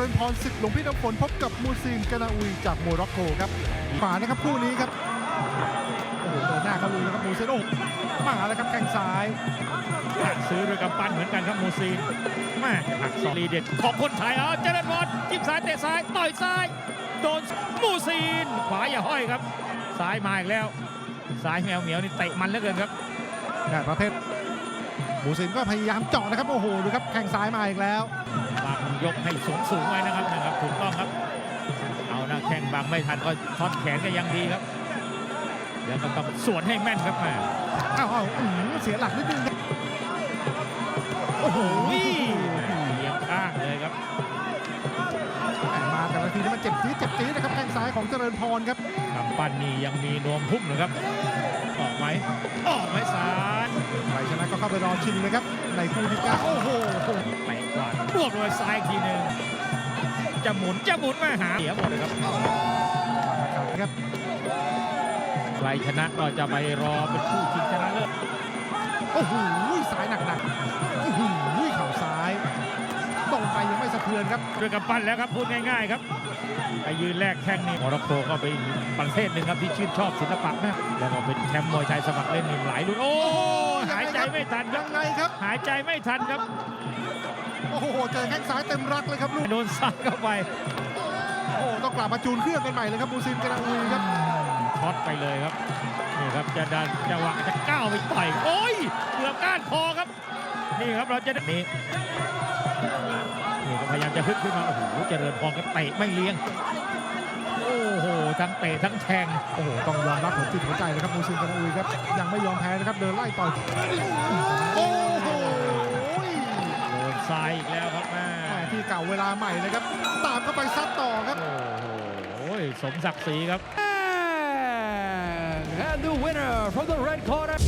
ริญพรศึกหลวงพี่น้ำฝนพบกับมูซีนกานาอุยจากโมร็อกโกครับขวานะครับคู่นี้ครับโอ้โหเดินหน้าเข้าลุยนะครับมูซีนโอ้มาแล้วครับแข้งซ้ายหักซื้อด้วยกำปั้นเหมือนกันครับมูซีนแม่หักสองรีเด็ดของคนไทยเอาเจริญพรจิ้มซ้ายเตะซ้ายต่อยซ้ายโดนมูซีน ขวาอย่าห้อยครับซ้ายมาอีกแล้วซ้ายแมวเหมียวนี่เตะมันเหลือเกินครับงานประเภทมูซินก็พยายามเจาะนะครับโอ้โหดูครับแข้งซ้ายมาอีกแล้วบาง ยกให้สูงสูงๆไว้นะครับนะครับถูกต้องครับ เอานะแข้งบางไม่ทันก็ช็อตแขนก็ยังดีครับแล้วก็ต้องสวนให้แม่นครับแม่อ้าวอ้าวอื้อหือเสียหลักนิดนึงครับโอ้โหวิ่เลี้ยงข้างเลยครับมาแต่ละทีนี่มันเจ็บจี๊ดเจ็บจี๊ดนะครับแข้งซ้ายของเจริญพรครับ กำปั้นนี่ยังมีนวมพุ่มนะครับ ออกไหมออกไหมซ้าย ใครชนะก็เข้าไปรอชิงเลยครับ ในคู่ที่เก้าโอ้โหไปกวาดรวบเลยซ้ายอีกทีหนึ่งจะหมุนจะหมุนมาหาเสียหมดเลยครับครับใครชนะก็จะไปรอเป็นคู่ชิงชนะเลิศโอ้โหซ้ายหนักๆ นครับด้วยกำปั้นแล้วครับพูดง่ายๆครับไปยืนแรกแข้งนี่โมร็อกโกก็เป็นประเทศหนึ่งครับที่ชื่นชอบศิลปะมากแล้วก็เป็นแชมป์มวยไทยสมัครเล่นนี่หลายรุ่นโอ้หายใจไม่ทันคยัรับงไงครับ หายใจไม่ทันครับโอ้โหเจอแข้งซ้ายเต็มรักเลยครับลูกโดนซ้ายเข้าไปโอ้โหต้องกลับมาจูนเครื่องกันใหม่เลยครับมูซินกานาอุยครับช็อตไปเลยครับนี่ครับจะดันจะวางจะก้าวไปต่อยโอ้ยเกือบก้านคอครับ นี่ครับเราจะได้นี่นี่ก็พ ยายามจะฮึดขึ้นมา โอ้โห เจริญพรก็เตะไม่เลี้ยง โอ้โห ทั้งเตะทั้งแทง โอ้โห ต้องยอมรับหัวจิตหัวใจเลยครับมูซินกานาอุยครับ ยังไม่ยอมแพ้นะครับ เดินไล่ต่อย โอ้โหโดนซ้ายอีกแล้วครับแม่แม่ที่เก่าเวลาใหม่เลยครับ ตามเข้าไปซัดต่อครับ โอ้โห สมศักดิ์ศรีครับ And the winner from the red corner.